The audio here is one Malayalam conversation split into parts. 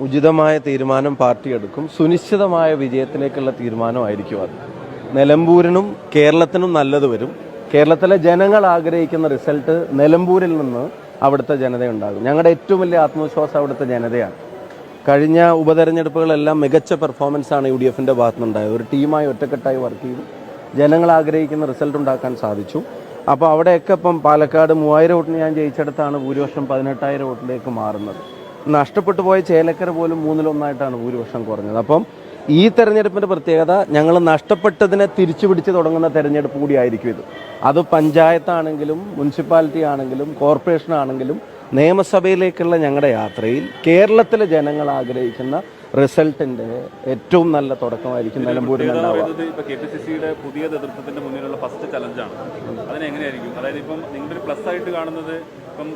ഉചിതമായ തീരുമാനം പാർട്ടി എടുക്കും. സുനിശ്ചിതമായ വിജയത്തിലേക്കുള്ള തീരുമാനമായിരിക്കും അത്. നിലമ്പൂരിനും കേരളത്തിനും നല്ലത് വരും. കേരളത്തിലെ ജനങ്ങൾ ആഗ്രഹിക്കുന്ന റിസൾട്ട് നിലമ്പൂരിൽ നിന്ന് അവിടുത്തെ ജനതയുണ്ടാകും. ഞങ്ങളുടെ ഏറ്റവും വലിയ ആത്മവിശ്വാസം അവിടുത്തെ ജനതയാണ്. കഴിഞ്ഞ ഉപതെരഞ്ഞെടുപ്പുകളെല്ലാം മികച്ച പെർഫോമൻസ് ആണ് യു ഡി എഫിന്റെ ഭാഗത്തുനിന്നുണ്ടായത്. ഒരു ടീമായി ഒറ്റക്കെട്ടായി വർക്ക് ചെയ്തു. ജനങ്ങൾ ആഗ്രഹിക്കുന്ന റിസൾട്ട് ഉണ്ടാക്കാൻ സാധിച്ചു. അപ്പോൾ അവിടെയൊക്കെ ഇപ്പം പാലക്കാട് മൂവായിരം വോട്ടിന് ഞാൻ ജയിച്ചെടുത്താണ് ഭൂരിപക്ഷം പതിനെട്ടായിരം വോട്ടിലേക്ക് മാറുന്നത്. നഷ്ടപ്പെട്ടു പോയ ചേലക്കര പോലും മൂന്നിലൊന്നായിട്ടാണ് ഭൂരിപക്ഷം കുറഞ്ഞത്. അപ്പം ഈ തെരഞ്ഞെടുപ്പിന്റെ പ്രത്യേകത ഞങ്ങൾ നഷ്ടപ്പെട്ടതിനെ തിരിച്ചു പിടിച്ച് തുടങ്ങുന്ന തെരഞ്ഞെടുപ്പ് കൂടിയായിരിക്കും ഇത്. അത് പഞ്ചായത്താണെങ്കിലും മുനിസിപ്പാലിറ്റി ആണെങ്കിലും കോർപ്പറേഷൻ ആണെങ്കിലും നിയമസഭയിലേക്കുള്ള ഞങ്ങളുടെ യാത്രയിൽ കേരളത്തിലെ ജനങ്ങൾ ആഗ്രഹിക്കുന്ന റിസൾട്ടിന്റെ ഏറ്റവും നല്ല തുടക്കമായിരിക്കും നിലമ്പൂരിൽ പുതിയ നേതൃത്വത്തിന്റെ മുന്നിലുള്ള ഫസ്റ്റ് ചലഞ്ചാണ് അതിനെങ്ങനെയായിരിക്കും? അതായത് ഇപ്പം നിങ്ങളുടെ പ്ലസ് ആയിട്ട് കാണുന്നത് ഇപ്പം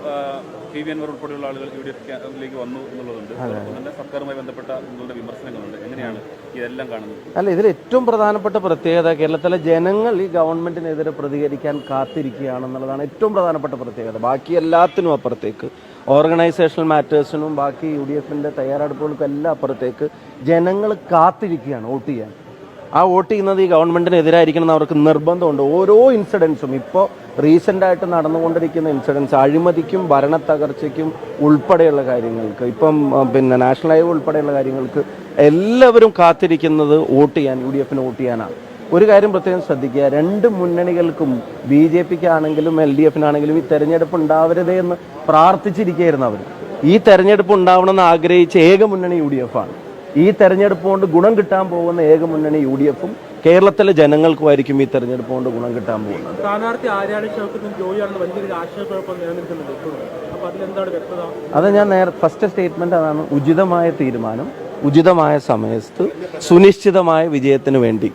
പി വി അൻവർ ഉൾപ്പെടെയുള്ള ആളുകൾ യു ഡി എഫിലേക്ക് വന്നു എന്നുള്ളതുണ്ട്. തന്നെ സർക്കാരുമായി ബന്ധപ്പെട്ട നിങ്ങളുടെ വിമർശനങ്ങളുണ്ട്. എങ്ങനെയാണ് ഇതെല്ലാം കാണുന്നത്? അല്ല ഇതിൽ ഏറ്റവും പ്രധാനപ്പെട്ട പ്രത്യേകത കേരളത്തിലെ ജനങ്ങൾ ഈ ഗവൺമെന്റിനെതിരെ പ്രതികരിക്കാൻ കാത്തിരിക്കുകയാണെന്നുള്ളതാണ് ഏറ്റവും പ്രധാനപ്പെട്ട പ്രത്യേകത. ബാക്കി എല്ലാത്തിനും അപ്പുറത്തേക്ക്. ഓർഗനൈസേഷണൽ മാറ്റേഴ്സിനും ബാക്കി യു ഡി എഫിന്റെ തയ്യാറെടുപ്പുകൾക്കും എല്ലാം അപ്പുറത്തേക്ക് ജനങ്ങൾ കാത്തിരിക്കുകയാണ് വോട്ട് ചെയ്യാൻ. ആ വോട്ട് ചെയ്യുന്നത് ഈ ഗവൺമെന്റിനെതിരായിരിക്കണം എന്ന് അവർക്ക് നിർബന്ധമുണ്ട്. ഓരോ ഇൻസിഡൻസും ഇപ്പോൾ റീസെന്റ് ആയിട്ട് നടന്നുകൊണ്ടിരിക്കുന്ന ഇൻസിഡൻസ് അഴിമതിക്കും ഭരണത്തകർച്ചയ്ക്കും ഉൾപ്പെടെയുള്ള കാര്യങ്ങൾക്ക് ഇപ്പം പിന്നെ നാഷണൽ ഹൈവേ ഉൾപ്പെടെയുള്ള കാര്യങ്ങൾക്ക് എല്ലാവരും കാത്തിരിക്കുന്നത് വോട്ട് ചെയ്യാൻ യു ഡി എഫിന് വോട്ട് ചെയ്യാനാണ്. ഒരു കാര്യം പ്രത്യേകം ശ്രദ്ധിക്കുക രണ്ട് മുന്നണികൾക്കും ബി ജെ പിക്ക് ആണെങ്കിലും എൽ ഡി എഫിനാണെങ്കിലും ഈ തെരഞ്ഞെടുപ്പ് ഉണ്ടാവരുതേ എന്ന് പ്രാർത്ഥിച്ചിരിക്കുകയായിരുന്നു അവർ. ഈ തെരഞ്ഞെടുപ്പ് ഉണ്ടാവണമെന്ന് ആഗ്രഹിച്ച ഏക മുന്നണി യു ഡി എഫ് ആണ്. ഈ തെരഞ്ഞെടുപ്പ് കൊണ്ട് ഗുണം കിട്ടാൻ പോകുന്ന ഏക മുന്നണി യു ഡി എഫും കേരളത്തിലെ ജനങ്ങൾക്കുമായിരിക്കും ഈ തെരഞ്ഞെടുപ്പ് കൊണ്ട് ഗുണം കിട്ടാൻ പോകുന്നത്. സ്ഥാനാർത്ഥി ആര്യാണി ഷൗക്കത്തും ജോയിയാണെന്ന് വലിയൊരു ആശയക്കുഴപ്പം നിലനിൽക്കുന്നുണ്ട് അപ്പോൾ അപ്പൊ അതിലെന്താണ് വ്യക്തത? അത് ഞാൻ നേരെ ഫസ്റ്റ് സ്റ്റേറ്റ്മെന്റ് അതാണ്. ഉചിതമായ തീരുമാനം ഉചിതമായ സമയത്ത് സുനിശ്ചിതമായ വിജയത്തിന് വേണ്ടി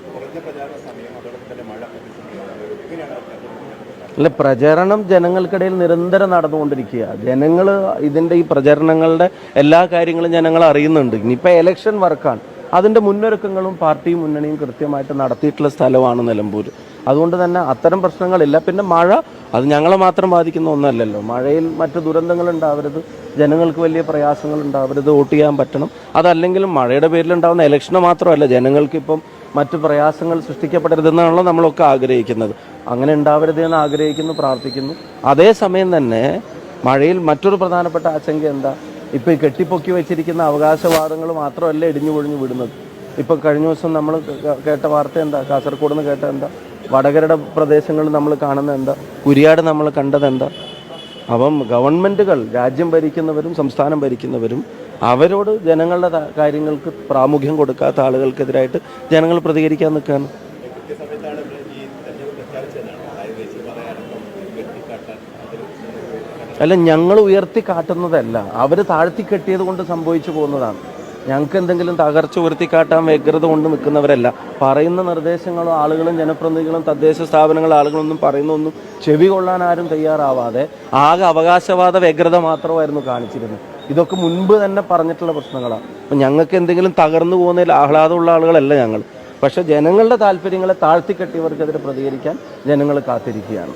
അല്ല പ്രചരണം ജനങ്ങൾക്കിടയിൽ നിരന്തരം നടന്നുകൊണ്ടിരിക്കുക. ജനങ്ങൾ ഇതിന്റെ ഈ പ്രചരണങ്ങളുടെ എല്ലാ കാര്യങ്ങളും ജനങ്ങൾ അറിയുന്നുണ്ട്. ഇനിയിപ്പോൾ എലക്ഷൻ വർക്കാണ് അതിന്റെ മുന്നൊരുക്കങ്ങളും പാർട്ടിയും മുന്നണിയും കൃത്യമായിട്ട് നടത്തിയിട്ടുള്ള സ്ഥലമാണ് നിലമ്പൂർ അതുകൊണ്ട് തന്നെ അത്തരം പ്രശ്നങ്ങളില്ല. പിന്നെ മഴ അത് ഞങ്ങളെ മാത്രം ബാധിക്കുന്ന ഒന്നല്ലല്ലോ. മഴയിൽ മറ്റ് ദുരന്തങ്ങൾ ഉണ്ടാവരുത്. ജനങ്ങൾക്ക് വലിയ പ്രയാസങ്ങൾ ഉണ്ടാവരുത്. വോട്ട് ചെയ്യാൻ പറ്റണം. അതല്ലെങ്കിലും മഴയുടെ പേരിൽ ഉണ്ടാകുന്ന ഇലക്ഷന് മാത്രമല്ല. ജനങ്ങൾക്ക് ഇപ്പം മറ്റു പ്രയാസങ്ങൾ സൃഷ്ടിക്കപ്പെടരുതെന്നാണല്ലോ നമ്മളൊക്കെ ആഗ്രഹിക്കുന്നത്. അങ്ങനെ ഉണ്ടാവരുത് എന്ന് ആഗ്രഹിക്കുന്നു പ്രാർത്ഥിക്കുന്നു. അതേസമയം തന്നെ മഴയിൽ മറ്റൊരു പ്രധാനപ്പെട്ട ആശങ്ക എന്താ? ഇപ്പൊ ഈ കെട്ടിപ്പൊക്കി വെച്ചിരിക്കുന്ന അവകാശവാദങ്ങൾ മാത്രമല്ല ഇടിഞ്ഞു പൊഴിഞ്ഞു വിടുന്നത്. ഇപ്പം കഴിഞ്ഞ ദിവസം നമ്മൾ കേട്ട വാർത്ത എന്താ? കാസർഗോഡ് നിന്ന് കേട്ട എന്താ? വടകരയുടെ പ്രദേശങ്ങൾ നമ്മൾ കാണുന്ന എന്താ? കുരിയാട് നമ്മൾ കണ്ടത് എന്താ? അപ്പം ഗവൺമെന്റുകൾ രാജ്യം ഭരിക്കുന്നവരും സംസ്ഥാനം ഭരിക്കുന്നവരും അവരോട് ജനങ്ങളുടെ കാര്യങ്ങൾക്ക് പ്രാമുഖ്യം കൊടുക്കാത്ത ആളുകൾക്കെതിരായിട്ട് ജനങ്ങൾ പ്രതികരിക്കാൻ നിൽക്കുകയാണ്. അല്ല ഞങ്ങൾ ഉയർത്തി കാട്ടുന്നതല്ല. അവർ താഴ്ത്തി കെട്ടിയത് കൊണ്ട് സംഭവിച്ചു പോകുന്നതാണ്. ഞങ്ങൾക്ക് എന്തെങ്കിലും തകർച്ച ഉയർത്തിക്കാട്ടാൻ വ്യഗ്രത കൊണ്ട് നിൽക്കുന്നവരല്ല. പറയുന്ന നിർദ്ദേശങ്ങളും ആളുകളും ജനപ്രതിനിധികളും തദ്ദേശ സ്ഥാപനങ്ങളും ആളുകളൊന്നും പറയുന്നൊന്നും ചെവി കൊള്ളാൻ ആരും തയ്യാറാവാതെ ആകെ അവകാശവാദ വ്യഗ്രത മാത്രമായിരുന്നു കാണിച്ചിരുന്നത്. ഇതൊക്കെ മുൻപ് തന്നെ പറഞ്ഞിട്ടുള്ള പ്രശ്നങ്ങളാണ്. അപ്പം ഞങ്ങൾക്ക് എന്തെങ്കിലും തകർന്നു പോകുന്നതിൽ ആഹ്ലാദമുള്ള ആളുകളല്ല ഞങ്ങൾ. പക്ഷെ ജനങ്ങളുടെ താല്പര്യങ്ങളെ താഴ്ത്തിക്കെട്ടിയവർക്കെതിരെ പ്രതികരിക്കാൻ ജനങ്ങൾ കാത്തിരിക്കുകയാണ്.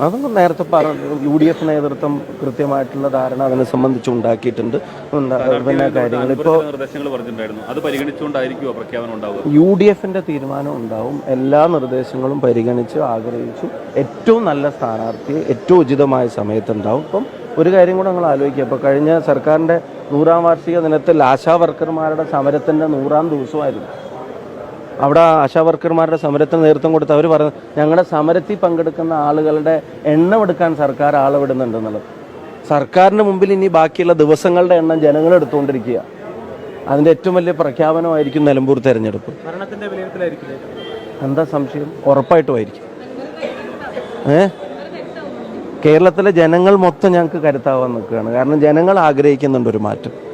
അതൊന്നും നേരത്തെ പറഞ്ഞു യു ഡി എഫ് നേതൃത്വം കൃത്യമായിട്ടുള്ള ധാരണ അതിനെ സംബന്ധിച്ച് ഉണ്ടാക്കിയിട്ടുണ്ട്. ഉണ്ടാ- പിന്നെ കാര്യങ്ങൾ ഇപ്പോൾ യു ഡി എഫിന്റെ തീരുമാനം ഉണ്ടാവും. എല്ലാ നിർദ്ദേശങ്ങളും പരിഗണിച്ച് ആഗ്രഹിച്ചു ഏറ്റവും നല്ല സ്ഥാനാർത്ഥിയെ ഏറ്റവും ഉചിതമായ സമയത്തുണ്ടാവും. ഇപ്പം ഒരു കാര്യം കൂടെ നമ്മൾ ആലോചിക്കുക. ഇപ്പോൾ കഴിഞ്ഞ സർക്കാരിന്റെ നൂറാം വാർഷിക ദിനത്തിൽ ആശാ വർക്കർമാരുടെ സമരത്തിന്റെ നൂറാം ദിവസമായിരുന്നു. അവിടെ ആശാ വർക്കർമാരുടെ സമരത്തിന് നേതൃത്വം കൊടുത്ത് അവർ പറഞ്ഞു ഞങ്ങളുടെ സമരത്തിൽ പങ്കെടുക്കുന്ന ആളുകളുടെ എണ്ണം എടുക്കാൻ സർക്കാർ ആളെവിടുന്നുണ്ട് എന്നുള്ളത് സർക്കാരിന് മുമ്പിൽ ഇനി ബാക്കിയുള്ള ദിവസങ്ങളുടെ എണ്ണം ജനങ്ങൾ എടുത്തുകൊണ്ടിരിക്കുക. അതിന്റെ ഏറ്റവും വലിയ പ്രഖ്യാപനമായിരിക്കും നിലമ്പൂർ തെരഞ്ഞെടുപ്പ്. എന്താ സംശയം? ഉറപ്പായിട്ടുമായിരിക്കും ഏഹ് കേരളത്തിലെ ജനങ്ങൾ മൊത്തം ഞങ്ങൾക്ക് കരുത്താവാൻ നിൽക്കുകയാണ്. കാരണം ജനങ്ങൾ ആഗ്രഹിക്കുന്നുണ്ട് ഒരു മാറ്റം.